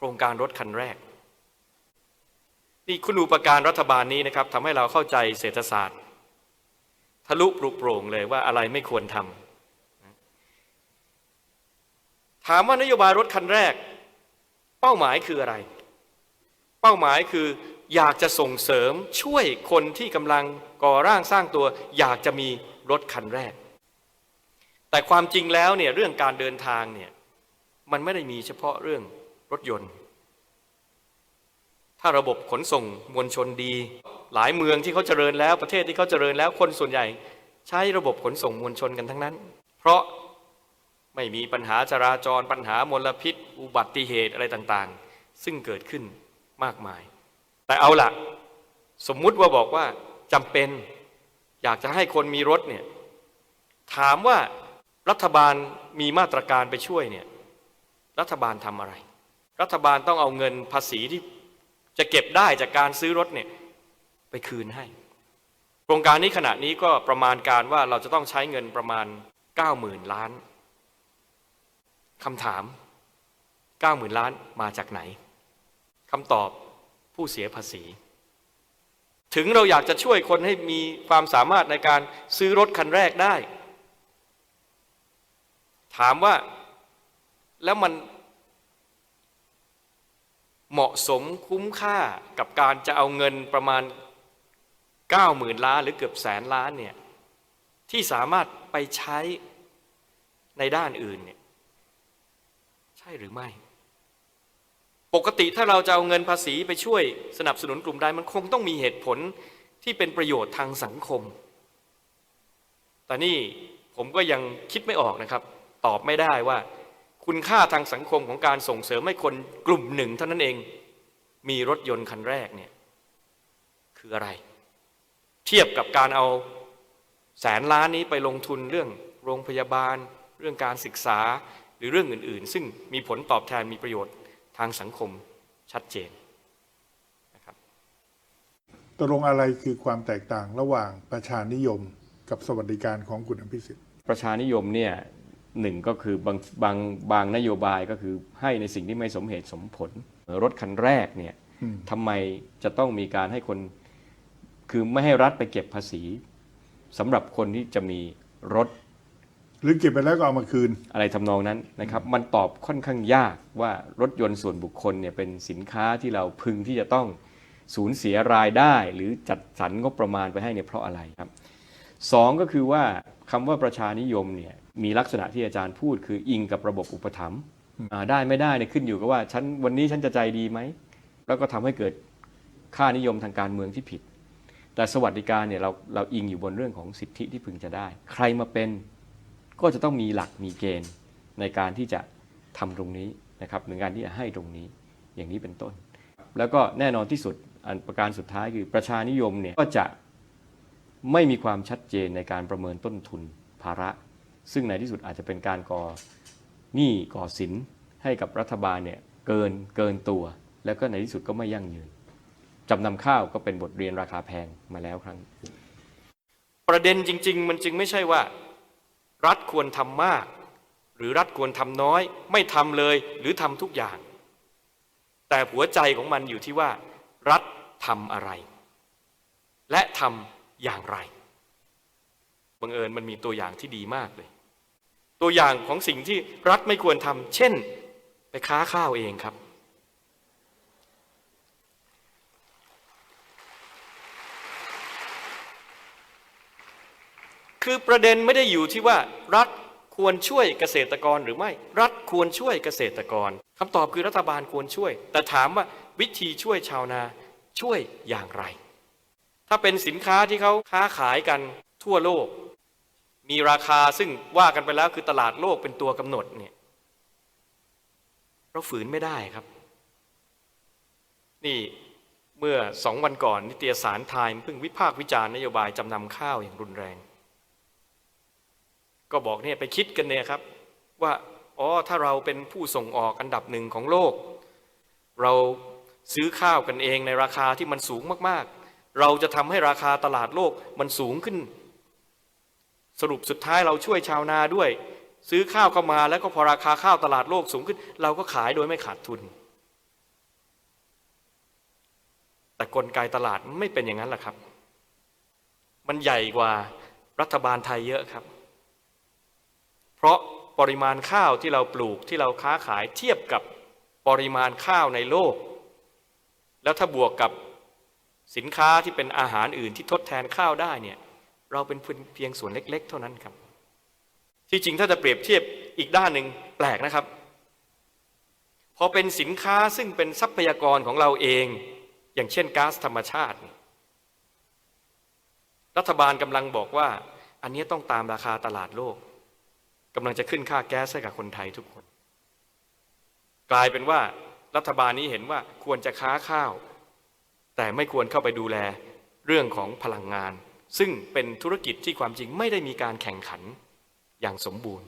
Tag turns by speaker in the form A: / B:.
A: โครงการรถคันแรก นี่คุณูปการรัฐบาลนี้นะครับทำให้เราเข้าใจเศรษฐศาสตร์ ทะลุปลุกโปร่งเลยว่าอะไรไม่ควรทำถามว่านโยบายรถคันแรก เป้าหมายคืออะไร เป้าหมายคืออยากจะส่งเสริมช่วยคนที่กำลังก่อร่างสร้างตัว อยากจะมีรถคันแรก แต่ความจริงแล้วเนี่ยเรื่องการเดินทางเนี่ยมันไม่ได้มีเฉพาะเรื่อง รถยนต์ ถ้าระบบขนส่งมวลชนดี หลายเมืองที่เขาเจริญแล้วประเทศที่เขาเจริญแล้วคนส่วนใหญ่ ใช้ระบบขนส่งมวลชนกันทั้งนั้น เพราะไม่มีปัญหาจราจรปัญหามลพิษ อุบัติเหตุอะไรต่างๆ ซึ่งเกิดขึ้นมากมาย แต่เอาละสมมุติว่าบอกว่าจำเป็นอยากจะให้คนมีรถเนี่ยถามว่ารัฐบาลมีมาตรการไปช่วยเนี่ยรัฐบาลทำอะไร รัฐบาลต้องเอาเงินภาษีที่จะเก็บได้จากการซื้อรถเนี่ยไปคืนให้ โครงการนี้ขณะนี้ก็ประมาณการว่าเราจะต้องใช้เงินประมาณ 90,000 ล้านคำถาม 90,000 ล้านมาจากไหนคำตอบผู้เสียภาษี ถึงเราอยากจะช่วยคนให้มีความสามารถในการซื้อรถคันแรกได้ ถามว่าแล้วมัน สมคุ้มค่ากับการจะเอาเงินประมาณ 90,000 ล้านหรือเกือบแสนล้านเนี่ยที่สามารถไปใช้ในด้านอื่นเนี่ยใช่หรือไม่ ปกติถ้าเราจะเอาเงินภาษีไปช่วยสนับสนุนกลุ่มใดมันคงต้องมีเหตุผลที่เป็นประโยชน์ทางสังคม แต่นี่ผมก็ยังคิดไม่ออกนะครับ ตอบไม่ได้ว่า คุณค่าทางสังคมของการส่งเสริมให้คนกลุ่มหนึ่งเท่านั้นเอง มีรถยนต์คันแรกเนี่ยคืออะไร เทียบกับการเอาแสนล้านนี้ไปลงทุนเรื่องโรงพยาบาล เรื่องการศึกษาหรือเรื่องอื่น ๆ ซึ่งมีผลตอบแทนมีประโยชน์ทางสังคมชัดเจนนะครับ
B: ตกลงอะไรคือความแตกต่างระหว่างประชานิยมกับสวัสดิการของคุณอภิสิทธิ์
C: ประชานิยมเนี่ยหนึ่งก็คือบางบางบางนโยบายก็คือให้ในสิ่งที่ไม่สมเหตุสมผล รถคันแรกเนี่ย
B: อืม
C: ทำไมจะต้องมีการให้คน คือไม่ให้รัฐไปเก็บภาษีสำหรับคนที่จะมีรถ
B: หรือเก็บไปแล้วก็เอามาคืน
C: อะไรทำนองนั้นนะครับ มันตอบค่อนข้างยากว่ารถยนต์ส่วนบุคคลเนี่ยเป็นสินค้าที่เราพึงที่จะต้องสูญเสียรายได้ หรือจัดสรรงบประมาณไปให้เนี่ยเพราะอะไรครับสองก็คือว่าคำว่าประชานิยมเนี่ยมีลักษณะที่อาจารย์พูด คืออิงกับระบบอุปถัมภ์อ่า ได้ไม่ได้เนี่ยขึ้นอยู่กับว่าฉันวันนี้ฉันจะใจดีไหม แล้วก็ทำให้เกิดค่านิยมทางการเมืองที่ผิด แต่สวัสดิการเนี่ยเราเราอิงอยู่บนเรื่องของสิทธิที่พึงจะได้ ใครมาเป็นก็จะต้องมีหลักมีเกณฑ์ในการที่จะทำตรงนี้นะครับในการที่จะให้ตรงนี้อย่างนี้เป็นต้น แล้วก็แน่นอนที่สุดอันประการสุดท้ายคือประชานิยมเนี่ยก็จะไม่มีความชัดเจนในการประเมินต้นทุนภาระ ซึ่งในที่สุดอาจจะเป็นการก่อ หนี้ก่อสินให้กับรัฐบาลเนี่ยเกินเกินตัว แล้วก็ในที่สุดก็ไม่ยั่งยืนจำนำข้าวก็เป็นบทเรียนราคาแพงมาแล้วครั้ง
A: ประเด็นจริง ๆ มันจึงไม่ใช่ว่า รัฐควรทำมาก หรือรัฐควรทำน้อย ไม่ทำเลยหรือทำทุกอย่าง แต่หัวใจของมันอยู่ที่ว่า รัฐทำอะไร และทำอย่างไรบังเอิญมันมีตัวอย่างที่ดีมากเลย ตัวอย่างของสิ่งที่รัฐไม่ควรทำเช่น ไปค้าข้าวเองครับ คือประเด็นไม่ได้อยู่ที่ว่า รัฐควรช่วยเกษตรกรหรือไม่ รัฐควรช่วยเกษตรกรคำตอบคือรัฐบาลควรช่วย แต่ถามว่าวิธีช่วยชาวนาช่วยอย่างไร ถ้าเป็นสินค้าที่เขาค้าขายกันทั่วโลก มีราคาซึ่งว่ากันไปแล้วคือตลาดโลกเป็นตัวกำหนดเนี่ยเราฝืนไม่ได้ครับ นี่เมื่อสองวันก่อน นิตยสารไทม์เพิ่งวิพากษ์วิจารณ์นโยบายจำนำข้าวอย่างรุนแรง ก็บอกเนี่ยไปคิดกันเนี่ยครับ ว่าอ๋อถ้าเราเป็นผู้ส่งออกอันดับหนึ่งของโลก เราซื้อข้าวกันเองในราคาที่มันสูงมากๆ เราจะทำให้ราคาตลาดโลกมันสูงขึ้น สรุปสุดท้ายเราช่วยชาวนาด้วย ซื้อข้าวเข้ามาแล้วก็พอราคาข้าวตลาดโลกสูงขึ้น เราก็ขายโดยไม่ขาดทุน แต่กลไกตลาดไม่เป็นอย่างนั้นแหละครับ มันใหญ่กว่ารัฐบาลไทยเยอะครับ เพราะปริมาณข้าวที่เราปลูกที่เราค้าขายเทียบกับปริมาณข้าวในโลก แล้วถ้าบวกกับสินค้าที่เป็นอาหารอื่นที่ทดแทนข้าวได้เนี่ย เราเป็นเพียงส่วนเล็ก ๆ เท่านั้นครับ ที่จริงถ้าจะเปรียบเทียบอีกด้านหนึ่งแปลกนะครับ พอเป็นสินค้าซึ่งเป็นทรัพยากรของเราเอง อย่างเช่นก๊าซธรรมชาติ รัฐบาลกำลังบอกว่า อันนี้ต้องตามราคาตลาดโลกกำลังจะขึ้นค่าแก๊สให้กับคนไทยทุกคน กลายเป็นว่ารัฐบาลนี้เห็นว่าควรจะค้าข้าว แต่ไม่ควรเข้าไปดูแลเรื่องของพลังงาน ซึ่งเป็นธุรกิจที่ความจริงไม่ได้มีการแข่งขันอย่างสมบูรณ์